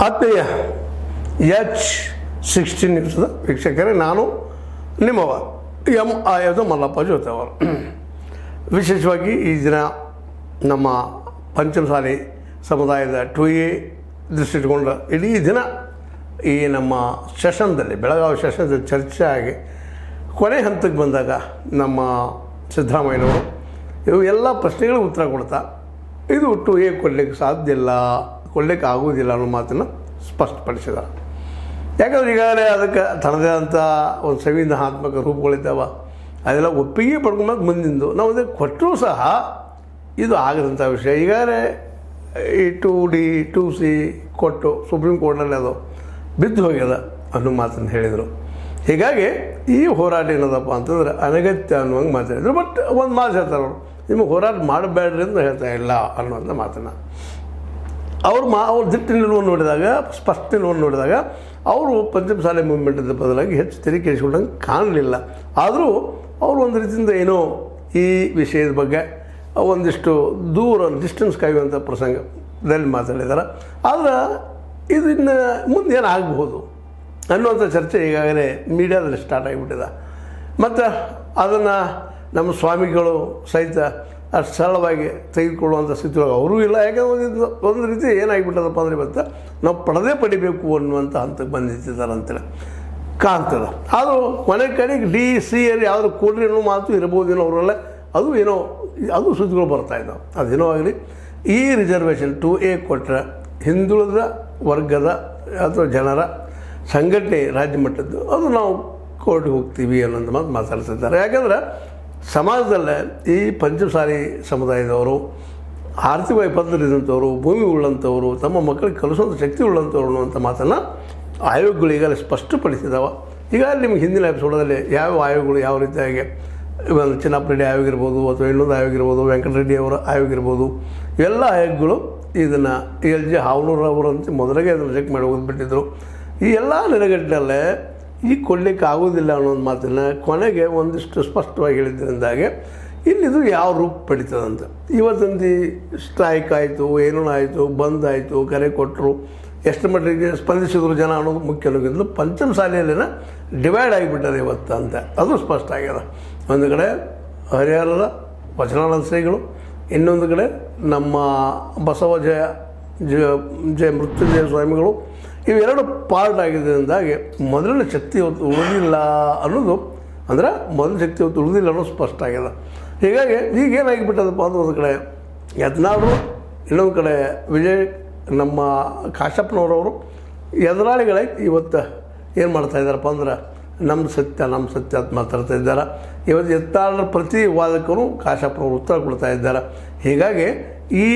ಆತ್ಮೀಯ H sixteen ನ್ಯೂಸ್ದ ವೀಕ್ಷಕರೇ, ನಾನು ನಿಮ್ಮವ ಎಂ ಆಯೋದು ಮಲ್ಲಪ್ಪ ಜೋತೆ ಅವರು ವಿಶೇಷವಾಗಿ ಈ ದಿನ ನಮ್ಮ ಪಂಚಮಸಾಲಿ ಸಮುದಾಯದ ಟು ಎ ದೃಷ್ಟಿಟ್ಕೊಂಡ ಇಡೀ ದಿನ ಈ ನಮ್ಮ ಸೆಷನ್ದಲ್ಲಿ, ಬೆಳಗಾವಿ ಸೆಷನ್ದಲ್ಲಿ ಚರ್ಚೆ ಆಗಿ ಕೊನೆ ಹಂತಕ್ಕೆ ಬಂದಾಗ ನಮ್ಮ ಸಿದ್ದರಾಮಯ್ಯನವರು ಇವು ಎಲ್ಲ ಪ್ರಶ್ನೆಗಳಿಗೆ ಉತ್ತರ ಕೊಡ್ತಾ, ಇದು ಟು ಎ ಕೊಡಲಿಕ್ಕೆ ಸಾಧ್ಯ ಇಲ್ಲ. ಕೊಡಲಿಕ್ಕೆ ಆಗುವುದಿಲ್ಲ ಅನ್ನೋ ಮಾತನ್ನು ಸ್ಪಷ್ಟಪಡಿಸಿದ ಯಾಕಂದ್ರೆ ಈಗಾಗಲೇ ಅದಕ್ಕೆ ತನ್ನದೇ ಆದಂಥ ಒಂದು ಸಂವಿಧಾನಾತ್ಮಕ ರೂಪಗಳಿದ್ದಾವೆ. ಅದೆಲ್ಲ ಒಪ್ಪಿಗೆ ಪಡ್ಕೊಂಬಂದು ಮುಂದಿಂದು. ನಾವು ಅದಕ್ಕೆ ಕೊಟ್ಟರೂ ಸಹ ಇದು ಆಗದಂಥ ವಿಷಯ. ಈಗಾಗಲೇ ಈ ಟು ಡಿ, ಟು ಸಿ ಕೊಟ್ಟು ಸುಪ್ರೀಂ ಕೋರ್ಟ್ನಲ್ಲಿ ಅದು ಬಿದ್ದು ಹೋಗ್ಯದ ಅನ್ನೋ ಮಾತನ್ನು ಹೇಳಿದರು. ಹೀಗಾಗಿ ಈ ಹೋರಾಟ ಏನದಪ್ಪ ಅಂತಂದ್ರೆ ಅನಗತ್ಯ ಅನ್ನುವಂಗೆ ಮಾತಾಡಿದರು. ಬಟ್ ಒಂದು ಮಾತು ಹೇಳ್ತಾರೆ ಅವರು, ನಿಮಗೆ ಹೋರಾಟ ಮಾಡಬೇಡ್ರಿ ಅಂತ ಹೇಳ್ತಾ ಇಲ್ಲ ಅನ್ನುವಂಥ ಮಾತನ್ನು. ಅವ್ರು ಮಾ, ಅವ್ರ ದಿಟ್ಟ ನಿಲುವನ್ನು ನೋಡಿದಾಗ, ಸ್ಪಷ್ಟ ನಿಲುವನ್ನು ನೋಡಿದಾಗ, ಅವರು ಪಂಚಮಸಾಲೆ ಮೂವ್ಮೆಂಟಿಂದ ಬದಲಾಗಿ ಹೆಚ್ಚು ತೆರೆ ಕೇಳಿಸ್ಕೊಂಡಂಗೆ ಕಾಣಲಿಲ್ಲ. ಆದರೂ ಅವರು ಒಂದು ರೀತಿಯಿಂದ ಏನೋ ಈ ವಿಷಯದ ಬಗ್ಗೆ ಒಂದಿಷ್ಟು ದೂರ ಡಿಸ್ಟೆನ್ಸ್ ಕಾಯುವಂಥ ಪ್ರಸಂಗದಲ್ಲಿ ಮಾತಾಡಿದ್ದಾರೆ. ಆದರೆ ಇದನ್ನು ಮುಂದೇನು ಆಗಬಹುದು ಅನ್ನುವಂಥ ಚರ್ಚೆ ಈಗಾಗಲೇ ಮೀಡಿಯಾದಲ್ಲಿ ಸ್ಟಾರ್ಟ್ ಆಗಿಬಿಟ್ಟಿದೆ. ಮತ್ತು ಅದನ್ನು ನಮ್ಮ ಸ್ವಾಮಿಗಳು ಸಹಿತ ಅಷ್ಟು ಸರಳವಾಗಿ ತೆಗೆದುಕೊಳ್ಳುವಂಥ ಸ್ಥಿತಿಯೊಳಗೆ ಅವರೂ ಇಲ್ಲ. ಯಾಕಂದ್ರೆ ಒಂದು ಒಂದು ರೀತಿ ಏನಾಗಿಬಿಟ್ಟದಪ್ಪ ಅಂದರೆ ಇವತ್ತು ನಾವು ಪಡೆದೇ ಪಡಿಬೇಕು ಅನ್ನುವಂಥ ಹಂತಕ್ಕೆ ಬಂದಿದ್ದಾರೆ ಅಂತೇಳಿ. ಕಾಣ್ತದೆ ಆದರೂ ಮನೆ ಕಡೆಗೆ ಡಿ, ಸಿ ಅಲ್ಲಿ ಯಾವುದು ಕೊಡ್ರಿ ಅನ್ನೋ ಮಾತು ಇರ್ಬೋದೇನೋ ಅವರೆಲ್ಲ, ಅದು ಏನೋ, ಅದು ಸುದ್ದಿಗಳು ಬರ್ತಾ ಇದ್ದಾವೆ. ಅದೇನೋ ಆಗಲಿ. ಈ ರಿಸರ್ವೇಷನ್ ಟು ಎ ಕೊಟ್ಟರೆ ಹಿಂದುಳಿದ ವರ್ಗದ ಅಥವಾ ಜನರ ಸಂಘಟನೆ ರಾಜ್ಯ ಮಟ್ಟದ್ದು, ಅದು ನಾವು ಕೋರ್ಟ್ಗೆ ಹೋಗ್ತೀವಿ ಅನ್ನೋದು ಮಾತು ಮಾತಾಡ್ತಿದ್ದಾರೆ. ಯಾಕಂದ್ರೆ ಸಮಾಜದಲ್ಲೇ ಈ ಪಂಚಸಾರಿ ಸಮುದಾಯದವರು ಆರ್ಥಿಕವಾಗಿ ಪದ್ಧತಿದಂಥವರು ಭೂಮಿ ಉಳ್ಳಂಥವರು, ತಮ್ಮ ಮಕ್ಕಳಿಗೆ ಕಲಿಸುವಂಥ ಶಕ್ತಿ ಉಳ್ಳಂಥವ್ರು ಅನ್ನುವಂಥ ಮಾತನ್ನು ಆಯೋಗಗಳು ಈಗಾಗಲೇ ಸ್ಪಷ್ಟಪಡಿಸಿದಾವೆ. ಈಗ ನಿಮ್ಗೆ ಹಿಂದಿನ ಎಪಿಸೋಡಲ್ಲಿ ಯಾವ ಆಯೋಗಗಳು ಯಾವ ರೀತಿಯಾಗಿ, ಒಂದು ಚಿನ್ನಪ್ಪ ರೆಡ್ಡಿ ಆಯೋಗ ಇರ್ಬೋದು ಅಥವಾ ಇನ್ನೊಂದು ಆಯೋಗ ಇರ್ಬೋದು ವೆಂಕಟರೆಡ್ಡಿ ಅವರ ಆಯೋಗ ಇರ್ಬೋದು ಎಲ್ಲ ಆಯೋಗಗಳು ಇದನ್ನು ಎಲ್ ಜಿ ಹಾವನೂರು ಅವರಂತೆ ಮೊದಲಿಗೆ ಅದನ್ನು ಚೆಕ್ ಮಾಡಿ ಹೋಗ್ಬಿಟ್ಟಿದ್ರು. ಈ ಎಲ್ಲ ನೆಲೆಗಟ್ಟಿನಲ್ಲೇ ಈ ಕೊಡಲಿಕ್ಕೆ ಆಗೋದಿಲ್ಲ ಅನ್ನೋ ಒಂದು ಮಾತನ್ನು ಕೊನೆಗೆ ಒಂದಿಷ್ಟು ಸ್ಪಷ್ಟವಾಗಿ ಹೇಳಿದ್ದರಿಂದಾಗೆ ಇಲ್ಲಿದು ಯಾವ ರೂಪ ಪಡಿತದಂತ. ಇವತ್ತೊಂದು ಸ್ಟ್ರೈಕ್ ಆಯಿತು, ಏನೋ ಆಯಿತು, ಬಂದ್ ಆಯಿತು, ಕರೆ ಕೊಟ್ಟರು ಎಷ್ಟು ಮಟ್ಟಿಗೆ ಸ್ಪಂದಿಸಿದ್ರು ಜನ ಅನ್ನೋದು ಮುಖ್ಯ ಅನ್ನೋದು ಪಂಚಮ ಶಾಲೆಯಲ್ಲಿನ ಡಿವೈಡ್ ಆಗಿಬಿಟ್ಟದೆ ಇವತ್ತು ಅಂತ. ಅದು ಸ್ಪಷ್ಟ ಆಗ್ಯದ. ಒಂದು ಕಡೆ ಹರಿಹರದ ವಚನಾನಂದ ಶ್ರೀಗಳು, ಇನ್ನೊಂದು ಕಡೆ ನಮ್ಮ ಬಸವ ಜಯ ಜಯ ಮೃತ್ಯುಂಜಯ ಸ್ವಾಮಿಗಳು ಇವೆರಡು ಪಾರ್ಟ್ ಆಗಿದ್ದರಿಂದಾಗಿ ಮೊದಲನೇ ಶಕ್ತಿ ಹೊತ್ತು ಉಳಿದಿಲ್ಲ ಅನ್ನೋದು, ಅಂದ್ರೆ ಮೊದಲ ಶಕ್ತಿ ಹೊತ್ತು ಉಳಿದಿಲ್ಲ ಅನ್ನೋದು ಸ್ಪಷ್ಟ ಆಗ್ಯದ ಹೀಗಾಗಿ ಈಗ ಏನಾಗಿಬಿಟ್ಟದಪ್ಪ ಅಂದ್ರೆ ಒಂದು ಕಡೆ ಯತ್ನಾಳರು ಇನ್ನೊಂದು ಕಡೆ ವಿಜಯ್, ನಮ್ಮ ಕಾಶಪ್ಪನವರವರು ಎದುರಾಳಿಗಳೇ ಇವತ್ತು ಏನು ಮಾಡ್ತಾ ಇದ್ದಾರಪ್ಪ ಅಂದ್ರೆ ನಮ್ಮ ಸತ್ಯ ನಮ್ಮ ಸತ್ಯ ಅಂತ ಮಾತಾಡ್ತಾ ಇದ್ದಾರೆ. ಇವತ್ತು ಎತ್ತಾಳರ ಪ್ರತಿ ವಾದಕರು ಕಾಶಪ್ಪನವರು ಉತ್ತರ ಕೊಡ್ತಾ ಇದ್ದಾರೆ. ಹೀಗಾಗಿ ಈ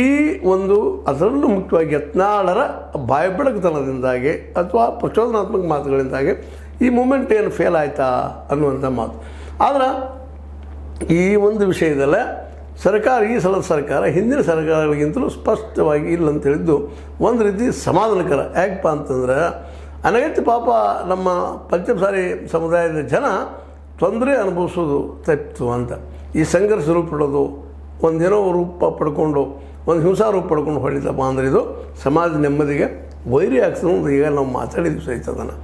ಒಂದು ಅದರಲ್ಲೂ ಮುಖ್ಯವಾಗಿ ಯತ್ನಾಳರ ಬಾಯ್ಬೆಳಗುತನದಿಂದಾಗಿ ಅಥವಾ ಪ್ರಚೋದನಾತ್ಮಕ ಮಾತುಗಳಿಂದಾಗಿ ಈ ಮೂಮೆಂಟ್ ಏನು ಫೇಲ್ ಆಯಿತಾ ಅನ್ನುವಂಥ ಮಾತು. ಆದರೆ ಈ ಒಂದು ವಿಷಯದಲ್ಲೇ ಸರ್ಕಾರ, ಈ ಸಲದ ಸರ್ಕಾರ, ಹಿಂದಿನ ಸರ್ಕಾರಗಳಿಗಿಂತಲೂ ಸ್ಪಷ್ಟವಾಗಿ ಇಲ್ಲ ಅಂತ ಹೇಳಿದ್ದು ಒಂದು ರೀತಿ ಸಮಾಧಾನಕರ. ಯಾಕಪ್ಪ ಅಂತಂದ್ರೆ ಅನಗತ್ಯ ಪಾಪ ನಮ್ಮ ಪಂಚಮಸಾರಿ ಸಮುದಾಯದ ಜನ ತೊಂದರೆ ಅನುಭವಿಸೋದು ತಪ್ಪಿತು ಅಂತ. ಈ ಸಂಘರ್ಷ ರೂಪ ಪಡೋದು ಒಂದೇನೋ ರೂಪ ಪಡ್ಕೊಂಡು, ಒಂದು ಹಿಂಸಾ ರೂಪ ಪಡ್ಕೊಂಡು ಹೊಡಿತಪ್ಪ ಅಂದ್ರೆ ಇದು ಸಮಾಜ ನೆಮ್ಮದಿಗೆ ವೈರಿ ಆಗ್ತದೆ ಈಗ ನಾವು ಮಾತಾಡಿದ್ವಿ ಸಹಿತ ಅದನ್ನು.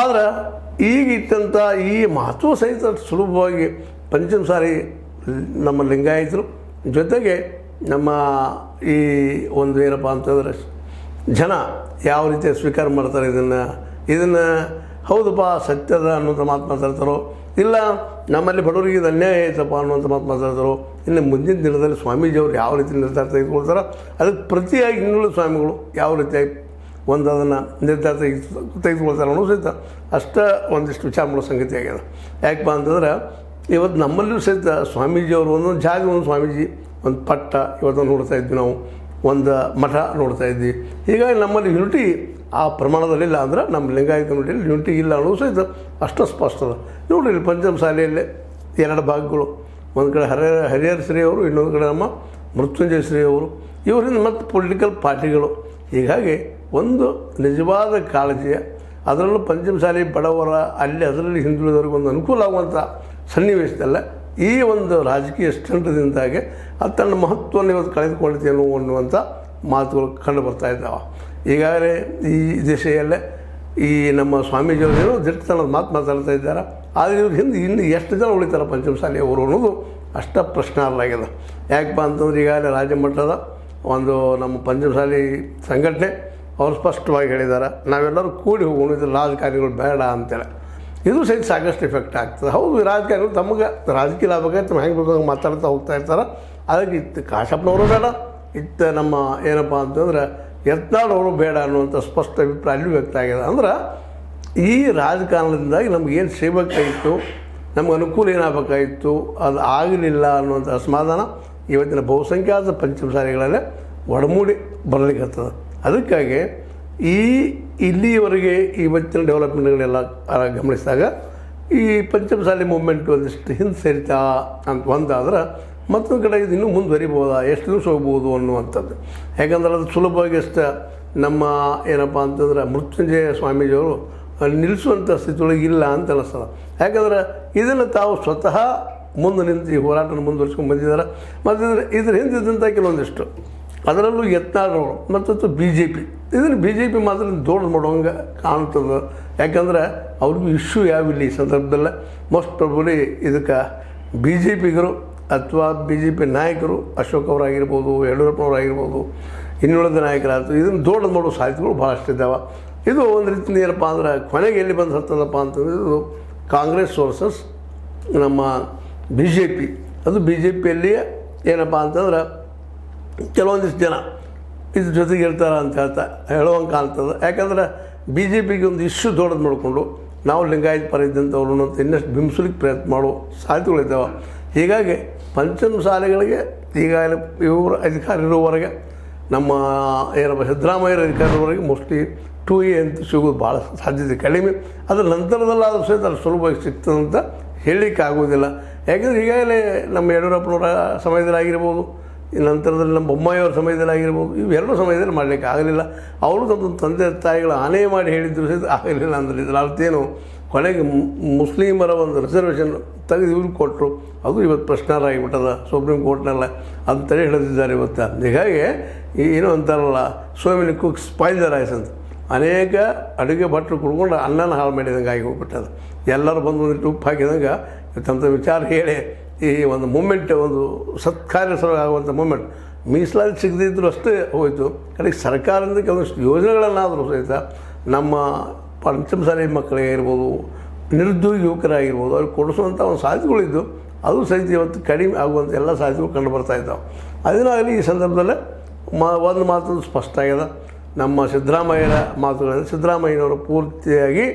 ಆದ್ರೆ ಈಗ ಇಟ್ಟಂಥ ಈ ಮಹತ್ವ ಸಹಿತ ಸುಲಭವಾಗಿ ಪಂಚಮ ಸಾರಿ ನಮ್ಮ ಲಿಂಗಾಯಿತರು ಜೊತೆಗೆ ನಮ್ಮ ಈ ಒಂದು ಏನಪ್ಪ ಅಂತಂದರೆ ಜನ ಯಾವ ರೀತಿ ಸ್ವೀಕಾರ ಮಾಡ್ತಾರೆ ಇದನ್ನು ಇದನ್ನು ಹೌದಪ್ಪ ಸತ್ಯದ ಅನ್ನೋಂಥ ಮಾತು ಮಾತಾಡ್ತಾರೋ, ಇಲ್ಲ ನಮ್ಮಲ್ಲಿ ಬಡವರಿಗೆ ಇದು ಅನ್ಯಾಯ ಆಯ್ತಪ್ಪ ಅನ್ನುವಂಥ ಮಾತು ಮಾತಾಡ್ತಾರೋ ಇನ್ನು ಮುಂದಿನ ದಿನದಲ್ಲಿ ಸ್ವಾಮೀಜಿಯವರು ಯಾವ ರೀತಿ ನಿರ್ಧಾರ ತೆಗೆದುಕೊಳ್ತಾರೋ ಅದಕ್ಕೆ ಪ್ರತಿಯಾಗಿ ಇನ್ನುಳಿದ ಸ್ವಾಮಿಗಳು ಯಾವ ರೀತಿಯಾಗಿ ಒಂದು ಅದನ್ನು ನಿರ್ಧಾರ ತೆಗೆದು ತೆಗೆದುಕೊಳ್ತಾರೆ ಅನ್ನೋ ಸಹಿತ ಅಷ್ಟ ಒಂದಿಷ್ಟು ವಿಚಾರ ಮಾಡೋ ಸಂಗತಿ ಆಗ್ಯದ. ಯಾಕಪ್ಪ ಅಂತಂದ್ರೆ ಇವತ್ತು ನಮ್ಮಲ್ಲೂ ಸಹಿತ ಸ್ವಾಮೀಜಿಯವರು ಒಂದೊಂದು ಜಾಗ ಒಂದು ಸ್ವಾಮೀಜಿ, ಒಂದು ಪಟ್ಟ ಇವತ್ತು ನೋಡ್ತಾ ಇದ್ವಿ ನಾವು, ಒಂದು ಮಠ ನೋಡ್ತಾ ಇದ್ವಿ. ಹೀಗಾಗಿ ನಮ್ಮಲ್ಲಿ ಯುನಿಟಿ ಆ ಪ್ರಮಾಣದಲ್ಲಿಲ್ಲ ಅಂದ್ರೆ ನಮ್ಮ ಲಿಂಗಾಯತ ಯೂನಿಟಿಯಲ್ಲಿ ಯುನಿಟಿ ಇಲ್ಲ ಅನ್ನೋದು ಸಹಿತ ಅಷ್ಟು ಸ್ಪಷ್ಟ ಅದ ನೋಡ್ರಿ ಪಂಚಮ ಶಾಲೆಯಲ್ಲೇ ಎರಡು ಭಾಗಗಳು. ಒಂದು ಕಡೆ ಹರ, ಹರಿಹರ ಶ್ರೀ ಅವರು ಇನ್ನೊಂದು ಕಡೆ ನಮ್ಮ ಮೃತ್ಯುಂಜಯ ಶ್ರೀ ಅವರು ಇವರಿಂದ ಮತ್ತು ಪೊಲಿಟಿಕಲ್ ಪಾರ್ಟಿಗಳು ಹೀಗಾಗಿ ಒಂದು ನಿಜವಾದ ಕಾಳಜಿಯ, ಅದರಲ್ಲೂ ಪಂಚಮಸಾಲಿ ಬಡವರ, ಅಲ್ಲಿ ಅದರಲ್ಲಿ ಹಿಂದುಳಿದವ್ರಿಗೆ ಒಂದು ಅನುಕೂಲ ಆಗುವಂಥ ಸನ್ನಿವೇಶದಲ್ಲ ಈ ಒಂದು ರಾಜಕೀಯ ಸ್ಟಂಟದಿಂದಾಗಿ ಅದು ತನ್ನ ಮಹತ್ವವನ್ನು ಇವತ್ತು ಕಳೆದುಕೊಂಡಿದ್ದೇನೋ ಅನ್ನುವಂಥ ಮಾತುಗಳು ಕಂಡು ಬರ್ತಾ ಇದ್ದಾವೆ. ಈಗಾಗಲೇ ಈ ದಿಶೆಯಲ್ಲೇ ಈ ನಮ್ಮ ಸ್ವಾಮೀಜಿಯವರು ಏನೋ ದಿಟ್ಟತನದ ಮಾತು ಮಾತಾಡ್ತಾ ಇದ್ದಾರೆ. ಆದರೆ ಇವ್ರ ಹಿಂದೆ ಇನ್ನು ಎಷ್ಟು ಜನ ಉಳಿತಾರೆ ಪಂಚಮಸಾಲಿ ಅವರು ಅನ್ನೋದು ಅಷ್ಟ ಪ್ರಶ್ನಾರ್ಹವಾಗಿದೆ. ಯಾಕಪ್ಪ ಅಂತಂದ್ರೆ ಈಗಾಗಲೇ ರಾಜ್ಯ ಮಟ್ಟದ ಒಂದು ನಮ್ಮ ಪಂಚಮಸಾಲಿ ಸಂಘಟನೆ ಅವರು ಸ್ಪಷ್ಟವಾಗಿ ಹೇಳಿದ್ದಾರೆ. ನಾವೆಲ್ಲರೂ ಕೂಡಿ ಹೋಗೋಣ ರಾಜಕಾರಣಿಗಳು ಬೇಡ ಅಂತೇಳಿ. ಇದು ಸಹಿತ ಸಾಕಷ್ಟು ಎಫೆಕ್ಟ್ ಆಗ್ತದೆ. ಹೌದು ರಾಜಕಾರಣಿಗಳು ತಮಗೆ ರಾಜಕೀಯ ಲಾಭಕ್ಕೆ ತಮ್ಮ ಹೆಂಗೆ ಬೇಕು ಮಾತಾಡ್ತಾ ಹೋಗ್ತಾ ಇರ್ತಾರೆ. ಅದಕ್ಕೆ ಇತ್ತು ಕಾಶಪ್ಪನವರು ಬೇಡ, ಇತ್ತು ನಮ್ಮ ಏನಪ್ಪ ಅಂತಂದ್ರೆ ಯತ್ನಾಳವರು ಬೇಡ ಅನ್ನುವಂಥ ಸ್ಪಷ್ಟ ಅಭಿಪ್ರಾಯ ಅಲ್ಲಿ ವ್ಯಕ್ತ ಆಗಿದೆ. ಅಂದ್ರೆ ಈ ರಾಜಕಾರಣದಿಂದಾಗಿ ನಮಗೇನು ಸಿಗಬೇಕಾಗಿತ್ತು ನಮ್ಗೆ ಅನುಕೂಲ ಏನಾಗಬೇಕಾಗಿತ್ತು ಅದು ಆಗಲಿಲ್ಲ ಅನ್ನುವಂಥ ಅಸಮಾಧಾನ ಇವತ್ತಿನ ಬಹುಸಂಖ್ಯಾತ ಪಂಚಮಸಾಲಿಗಳಲ್ಲೇ ಒಡಮೂಡಿ ಬರಲಿಕ್ಕತ್ತದ ಅದಕ್ಕಾಗಿ ಈ ಇಲ್ಲಿಯವರೆಗೆ ಇವತ್ತಿನ ಡೆವಲಪ್ಮೆಂಟ್ಗಳೆಲ್ಲ ಗಮನಿಸಿದಾಗ ಈ ಪಂಚಮಸಾಲಿ ಮೂವ್ಮೆಂಟ್ ಒಂದಿಷ್ಟು ಹಿಂದೆ ಸೇರಿತಾ ಅಂತ ಒಂದಾದ್ರೆ ಮತ್ತೊಂದು ಕಡೆ ಇದು ಇನ್ನೂ ಮುಂದುವರಿಬೋದಾ? ಎಷ್ಟು ದಿವಸ ಹೋಗ್ಬೋದು ಅನ್ನುವಂಥದ್ದು. ಯಾಕಂದ್ರೆ ಅದು ಸುಲಭವಾಗಿ ಅಷ್ಟು ನಮ್ಮ ಏನಪ್ಪ ಅಂತಂದ್ರೆ ಮೃತ್ಯುಂಜಯ ಸ್ವಾಮೀಜಿಯವರು ನಿಲ್ಲಿಸುವಂಥ ಸ್ಥಿತಿಯೊಳಗೆ ಇಲ್ಲ ಅಂತ ಅನ್ನಿಸಲ್ಲ ಯಾಕಂದ್ರೆ ಇದನ್ನು ತಾವು ಸ್ವತಃ ಮುಂದೆ ನಿಂತು ಈ ಹೋರಾಟನ ಮುಂದುವರಿಸ್ಕೊಂಡು ಬಂದಿದ್ದಾರೆ. ಮತ್ತು ಇದ್ರ ಇದ್ರ ಹಿಂದಿದ್ದಂಥ ಕೆಲವೊಂದಿಷ್ಟು. ಅದರಲ್ಲೂ ಯತ್ನಾಳವರು ಮತ್ತು ಬಿ ಜೆ ಪಿ ಇದನ್ನು ಬಿ ಜೆ ಪಿ ಮಾತ್ರ ದೊಡ್ಡ ಮಾಡೋಂಗೆ ಕಾಣ್ತದೆ ಯಾಕಂದ್ರೆ ಅವ್ರಿಗೂ ಇಶ್ಯೂ ಯಾವಿಲ್ಲ ಈ ಸಂದರ್ಭದಲ್ಲೇ. ಮೋಸ್ಟ್ ಪ್ರಾಬಲಿ ಇದಕ್ಕೆ ಬಿ ಜೆ ಪಿಗರು ಅಥವಾ ಬಿ ಜೆ ಪಿ ನಾಯಕರು ಅಶೋಕ್ ಅವರಾಗಿರ್ಬೋದು, ಯಡಿಯೂರಪ್ಪನವರಾಗಿರ್ಬೋದು, ಇನ್ನುಳಿದ ನಾಯಕರಾಯ್ತು ಇದನ್ನು ದೊಡ್ಡ ದೊಡ್ಡ ಸಾಧ್ಯತೆಗಳು ಭಾಳಷ್ಟು ಇದ್ದಾವೆ. ಇದು ಒಂದು ರೀತಿ ಏನಪ್ಪ ಅಂದ್ರೆ ಕೊನೆಗೆ ಎಲ್ಲಿ ಬಂದು ಹತ್ತದಪ್ಪ ಅಂತಂದ್ರೆ ಇದು ಕಾಂಗ್ರೆಸ್ ವರ್ಸಸ್ ನಮ್ಮ ಬಿ ಜೆ ಪಿ ಅದು ಬಿ ಜೆ ಪಿಯಲ್ಲಿ ಏನಪ್ಪ ಅಂತಂದ್ರೆ ಕೆಲವೊಂದಿಷ್ಟು ಜನ ಇದ್ರ ಜೊತೆಗೆ ಇರ್ತಾರೆ ಅಂತ ಹೇಳ್ತಾ ಹೇಳುವಂಗೆ ಕಾಣ್ತದೆ ಯಾಕಂದ್ರೆ ಬಿ ಜೆ ಪಿಗೆ ಒಂದು ಇಶ್ಯೂ ದೊಡ್ಡದು ನೋಡಿಕೊಂಡು ನಾವು ಲಿಂಗಾಯತ್ ಪರ ಇದ್ದಂಥವ್ರು ಅಂತ ಇನ್ನಷ್ಟು ಬಿಂಬಿಸ್ಲಿಕ್ಕೆ ಪ್ರಯತ್ನ ಮಾಡೋ ಸಾಧ್ಯತೆಗಳಿದ್ದಾವೆ. ಹೀಗಾಗಿ ಪಂಚಮ ಶಾಲೆಗಳಿಗೆ ಈಗಾಗಲೇ ಇವರ ಅಧಿಕಾರ ಇರುವವರೆಗೆ ನಮ್ಮ ಏನಪ್ಪ, ಸಿದ್ದರಾಮಯ್ಯರ ಅಧಿಕಾರ ಇರುವವರೆಗೆ ಮೋಸ್ಟ್ಲಿ ಟೂ ಎ ಅಂತ ಸಿಗೋದು ಭಾಳ ಸಾಧ್ಯತೆ ಕಡಿಮೆ. ಅದರ ನಂತರದಲ್ಲಾದರೂ ಸಹಿತ ಅದು ಸುಲಭವಾಗಿ ಸಿಗ್ತದಂತ ಹೇಳಲಿಕ್ಕೆ ಆಗೋದಿಲ್ಲ ಯಾಕೆಂದರೆ ಈಗಾಗಲೇ ನಮ್ಮ ಯಡಿಯೂರಪ್ಪನವರ ಸಮಯದಲ್ಲಾಗಿರ್ಬೋದು ಈ ನಂತರದಲ್ಲಿ ನಮ್ಮ ಬೊಮ್ಮಾಯಿಯವರ ಸಮಯದಲ್ಲಿ ಆಗಿರ್ಬೋದು ಇವೆರಡು ಸಮಯದಲ್ಲಿ ಮಾಡಲಿಕ್ಕೆ ಆಗಲಿಲ್ಲ. ಅವರು ತಮ್ಮ ತಂದೆ ತಾಯಿಗಳ ಆನೆ ಮಾಡಿ ಹೇಳಿದ್ರು ಸಹಿತ ಆಗಲಿಲ್ಲ ಅಂದರೆ ಇದರ ಅರ್ಥೇನು ಕೊನೆಗೆ ಮುಸ್ಲಿಮರ ಒಂದು ರಿಸರ್ವೇಷನ್ ತೆಗೆದು ಇವ್ರಿಗೆ ಕೊಟ್ಟರು ಅದು ಇವತ್ತು ಪ್ರಶ್ನಾರ್ಹ ಆಗಿಬಿಟ್ಟದ ಸುಪ್ರೀಂ ಕೋರ್ಟ್ನೆಲ್ಲ. ಅದು ತಡೆ ಹಿಡಿದಿದ್ದಾರೆ ಇವತ್ತು. ಹೀಗಾಗಿ ಏನು ಅಂತಾರಲ್ಲ so many cook spoil the rice ಅಂತ. ಅನೇಕ ಅಡುಗೆ ಭಟ್ರು ಕುಡ್ಕೊಂಡು ಅನ್ನನ ಹಾಳು ಮಾಡಿದಂಗೆ ಆಗಿ ಹೋಗ್ಬಿಟ್ಟದ. ಎಲ್ಲರೂ ಬಂದು ಒಂದು ಉಪ್ಪು ಹಾಕಿದಂಗೆ ತಮ್ಮ ವಿಚಾರ ಹೇಳಿ, ಈ ಒಂದು ಮೂಮೆಂಟ್ ಒಂದು ಸತ್ಕಾರ್ಯ ಆಗುವಂಥ ಮೂಮೆಂಟ್ ಮೀಸಲಾತಿ ಸಿಗದಿದ್ದರೂ ಅಷ್ಟೇ ಹೋಯಿತು. ಕಡೆಗೆ ಸರ್ಕಾರದಿಂದ ಕೆಲವೊಂದಿಷ್ಟು ಯೋಜನೆಗಳನ್ನಾದರೂ ಸಹಿತ ನಮ್ಮ ಪಂಚಮಸಾಲಿ ಮಕ್ಕಳೇ ಇರ್ಬೋದು ನಿರುದ್ಯೋಗ ಯುವಕರಾಗಿರ್ಬೋದು ಅವ್ರಿಗೆ ಕೊಡಿಸುವಂಥ ಒಂದು ಸಾಧ್ಯತೆಗಳಿದ್ದು, ಅದು ಸಹಿತ ಇವತ್ತು ಕಡಿಮೆ ಆಗುವಂಥ ಎಲ್ಲ ಸಾಧ್ಯತೆಗಳು ಕಂಡು ಬರ್ತಾ ಇದ್ದಾವೆ. ಅದನ್ನಾಗಲಿ ಈ ಸಂದರ್ಭದಲ್ಲೇ ಮಾ, ಒಂದು ಮಾತು ಸ್ಪಷ್ಟ ಆಗಿದೆ ನಮ್ಮ ಸಿದ್ದರಾಮಯ್ಯರ ಮಾತುಗಳಿಂದ ಸಿದ್ದರಾಮಯ್ಯನವರು ಪೂರ್ತಿಯಾಗಿ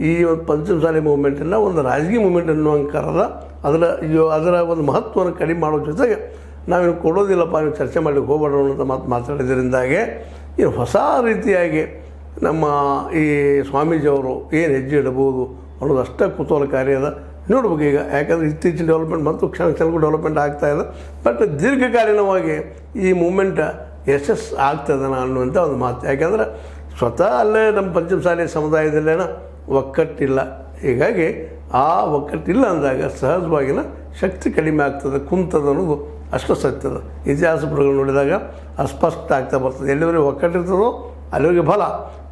ಈ ಒಂದು ಪಂಚಮಸಾಲಿ ಮೂವ್ಮೆಂಟನ್ನು ಒಂದು ರಾಜಕೀಯ ಮೂವ್ಮೆಂಟ್ ಅನ್ನುವಂಕಾರದ ಅದರ ಯೋ- ಅದರ ಒಂದು ಮಹತ್ವವನ್ನು ಕಡಿಮೆ ಮಾಡೋ ಜೊತೆಗೆ ನಾವೇನು ಕೊಡೋದಿಲ್ಲಪ್ಪ, ನೀವು ಚರ್ಚೆ ಮಾಡಲಿಕ್ಕೆ ಹೋಗಬೇಡ ಅನ್ನೋಂಥ ಮಾತು ಮಾತಾಡಿದ್ರಿಂದಾಗೆ ಈ ಹೊಸ ರೀತಿಯಾಗಿ ನಮ್ಮ ಈ ಸ್ವಾಮೀಜಿಯವರು ಏನು ಹೆಜ್ಜೆ ಇಡಬಹುದು ಅನ್ನೋದು ಅಷ್ಟೇ ಕುತೂಹಲಕಾರಿ ಅದ. ನೋಡ್ಬೇಕು ಈಗ, ಯಾಕಂದರೆ ಇತ್ತೀಚಿನ ಡೆವಲಪ್ಮೆಂಟ್ ಮತ್ತು ಕ್ಷಣ ಕ್ಷಣಕ್ಕೂ ಡೆವಲಪ್ಮೆಂಟ್ ಆಗ್ತಾ ಇದೆ. ಬಟ್ ದೀರ್ಘಕಾಲೀನವಾಗಿ ಈ ಮೂಮೆಂಟ್ ಯಶಸ್ಸು ಆಗ್ತದನ ಅನ್ನುವಂಥ ಒಂದು ಮಾತು. ಯಾಕಂದ್ರೆ ಸ್ವತಃ ಅಲ್ಲೇ ನಮ್ಮ ಪಂಚಮಸಾಲಿ ಸಮುದಾಯದಲ್ಲೇನ ಒಕ್ಕಟ್ಟಿಲ್ಲ. ಹೀಗಾಗಿ ಆ ಒಕ್ಕಟ್ಟಿಲ್ಲ ಅಂದಾಗ ಸಹಜವಾಗಿನ ಶಕ್ತಿ ಕಡಿಮೆ ಆಗ್ತದೆ, ಕುಂತದ ಅನ್ನೋದು ಅಷ್ಟು ಸತ್ಯದ ಇತಿಹಾಸ ಪುಟಗಳು ನೋಡಿದಾಗ ಅಸ್ಪಷ್ಟ ಆಗ್ತಾ ಬರ್ತದೆ. ಎಲ್ಲಿವರೆಗೆ ಒಕ್ಕಟ್ಟಿರ್ತದೋ ಅಲ್ಲಿವರೆಗೆ ಫಲ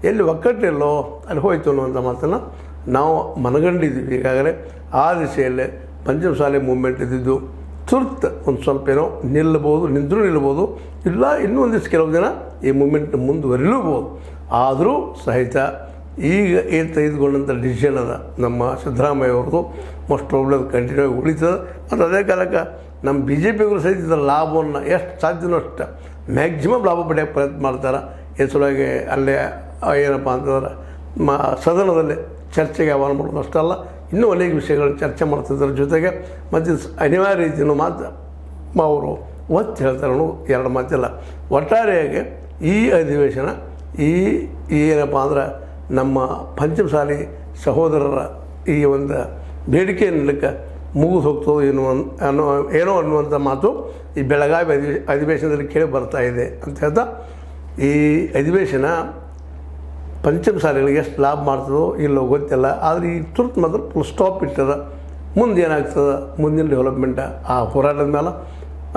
ಎಲ್ಲಿ ಒಕ್ಕಟ್ಟಿಲ್ಲೋ ಅಲ್ಲಿ ಹೋಯ್ತು ಅನ್ನುವಂಥ ಮಾತನ್ನು ನಾವು ಮನಗಂಡಿದ್ದೀವಿ. ಈಗಾಗಲೇ ಆ ದಿಶೆಯಲ್ಲೇ ಪಂಚಮಸಾಲಿ ಮೂವ್ಮೆಂಟ್ ಇದ್ದಿದ್ದು ತುರ್ತು ಒಂದು ಸ್ವಲ್ಪ ಏನೋ ನಿಲ್ಲಬೋದು, ನಿಂತರೂ ನಿಲ್ಬೋದು ಇಲ್ಲ ಇನ್ನೂ ಒಂದಿಷ್ಟು ಕೆಲವು ದಿನ ಈ ಮೂಮೆಂಟ್ ಮುಂದುವರಿಲೂಬೋದು. ಆದರೂ ಸಹಿತ ಈಗ ಏನು ತೆಗೆದುಕೊಂಡಂಥ ಡಿಸಿಷನ್ ಅದ ನಮ್ಮ ಸಿದ್ದರಾಮಯ್ಯ ಅವ್ರದ್ದು ಮೋಸ್ಟ್ ಪ್ರಾಬ್ಲಮ್ ಕಂಟಿನ್ಯೂ ಆಗಿ ಉಳಿತದೆ. ಮತ್ತು ಅದೇ ಕಾಲಕ್ಕೆ ನಮ್ಮ ಬಿ ಜೆ ಪಿಗಳು ಸಹಿತ ಲಾಭವನ್ನು ಎಷ್ಟು ಸಾಧ್ಯನೋ ಅಷ್ಟು ಮ್ಯಾಕ್ಸಿಮಮ್ ಲಾಭ ಪಡೆಯೋಕ್ಕೆ ಪ್ರಯತ್ನ ಮಾಡ್ತಾರೆ. ಈ ಅಲ್ಲೇ ಏನಪ್ಪ ಅಂತಂದ್ರೆ ಮ ಸದನದಲ್ಲಿ ಚರ್ಚೆಗೆ ಆಹ್ವಾನ ಮಾಡೋದು ಅಷ್ಟಲ್ಲ ಇನ್ನೂ ಅನೇಕ ವಿಷಯಗಳನ್ನು ಚರ್ಚೆ ಮಾಡ್ತಿದ್ದರ. ಜೊತೆಗೆ ಮತ್ತು ಅನಿವಾರ್ಯ ರೀತಿಯೂ ಮಾತ್ರ ಅವರು ಒತ್ತು ಹೇಳ್ತಾರೆ ಅನ್ನೋ ಎರಡು ಮಾತಿಲ್ಲ. ಒಟ್ಟಾರೆಯಾಗಿ ಈ ಅಧಿವೇಶನ ಈ ಏನಪ್ಪ ಅಂದ್ರೆ ನಮ್ಮ ಪಂಚಮಸಾಲಿ ಸಹೋದರರ ಈ ಒಂದು ಬೇಡಿಕೆ ನಿಲ್ಲಕ್ಕೆ ಮುಗಿದು ಹೋಗ್ತದೋ ಏನೋ ಅನ್- ಅನ್ನೋ, ಏನೋ ಅನ್ನುವಂಥ ಮಾತು ಈ ಬೆಳಗಾವಿ ಅಧಿವೇ, ಅಧಿವೇಶನದಲ್ಲಿ ಕೇಳಿ ಬರ್ತಾ ಇದೆ ಅಂತ ಹೇಳ್ತಾ ಈ ಅಧಿವೇಶನ ಪಂಚಮಸಾಲಿಗಳಿಗೆ ಎಷ್ಟು ಲಾಭ ಮಾಡ್ತದೋ ಇಲ್ಲೋ ಗೊತ್ತಿಲ್ಲ, ಆದರೆ ಈ ತುರ್ತು ಮಾತ್ರ ಫುಲ್ ಸ್ಟಾಪ್ ಇಟ್ಟದ. ಮುಂದೆ ಏನಾಗ್ತದೆ? ಮುಂದಿನ ಡೆವಲಪ್ಮೆಂಟ್ ಆ ಹೋರಾಟದ ಮೇಲೆ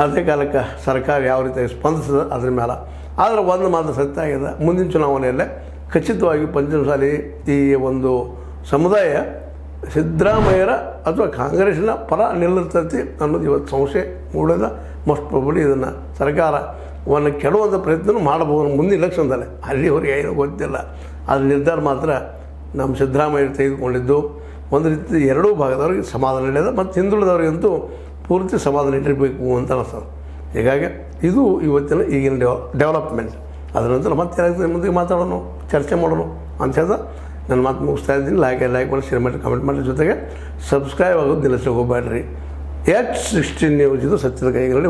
ಅದೇ ಕಾಲಕ್ಕೆ ಸರ್ಕಾರ ಯಾವ ರೀತಿ ಸ್ಪಂದಿಸ್ತದೆ? ಅದ್ರ ಮೇಲೆ ಆದರೆ ಒಂದು ಮಾತು ಸತ್ಯ ಆಗಿದೆ ಮುಂದಿನ ಚುನಾವಣೆಯಲ್ಲೇ ಖಚಿತವಾಗಿ ಪಂಚಮಸಾಲಿ ಈ ಒಂದು ಸಮುದಾಯ ಸಿದ್ದರಾಮಯ್ಯರ ಅಥವಾ ಕಾಂಗ್ರೆಸ್ನ ಪರ ನಿಲ್ಲಿರ್ತೈತಿ ಅನ್ನೋದು ಇವತ್ತು ಸಂಶಯ ಮೂಡದ ಮೋಸ್ಟ್ ಪ್ರಾಬಲಿ ಇದನ್ನು ಸರ್ಕಾರವನ್ನು ಕೆಡುವಂಥ ಪ್ರಯತ್ನ ಮಾಡಬಹುದು ಮುಂದಿನ ಇಲೆಕ್ಷನ್ದಲ್ಲೇ ಅಲ್ಲಿವರೆಗೆ ಏನೂ ಗೊತ್ತಿಲ್ಲ. ಅದ್ರ ನಿರ್ಧಾರ ಮಾತ್ರ ನಮ್ಮ ಸಿದ್ದರಾಮಯ್ಯ ತೆಗೆದುಕೊಂಡಿದ್ದು. ಒಂದು ರೀತಿ ಎರಡೂ ಭಾಗದವ್ರಿಗೆ ಸಮಾಧಾನ ನಡೆಯದ ಮತ್ತು ಹಿಂದುಳಿದವರಿಗಂತೂ ಪೂರ್ತಿ ಸಮಾಧಾನ ಇಟ್ಟಿರಬೇಕು ಅಂತ ಅನಿಸ್ತದೆ. ಹೀಗಾಗಿ ಇದು ಇವತ್ತಿನ ಈಗಿನ ಡೆವ ಡೆವಲಪ್ಮೆಂಟ್ ಅದರ ನಂತರ ಮತ್ತೆ ಮುಂದೆ ಮಾತಾಡೋಣ ಚರ್ಚೆ ಮಾಡೋಣ ಅಂತ ಹೇಳ್ದ. ನನ್ನ ಮಾತು ಮುಗಿಸ್ತಾ ಇದ್ದೀನಿ. ಲೈಕ್ ಲೈಕ್ ಮಾಡಿ ಶೇರ್ ಮಾಡಿ ಕಮೆಂಟ್ ಮಾಡಿ. ಜೊತೆಗೆ ಸಬ್ಸ್ಕ್ರೈಬ್ ಆಗೋದು ನಿಲ್ಲಿಸೋಕೆ ಹೋಗಬೇಡ್ರಿ ಎಚ್ ಸಿಕ್ಸ್ಟೀನ್ ನ್ಯೂಸ್ ಇದು ಸತ್ಯದ ಕೈಗಳಲ್ಲಿ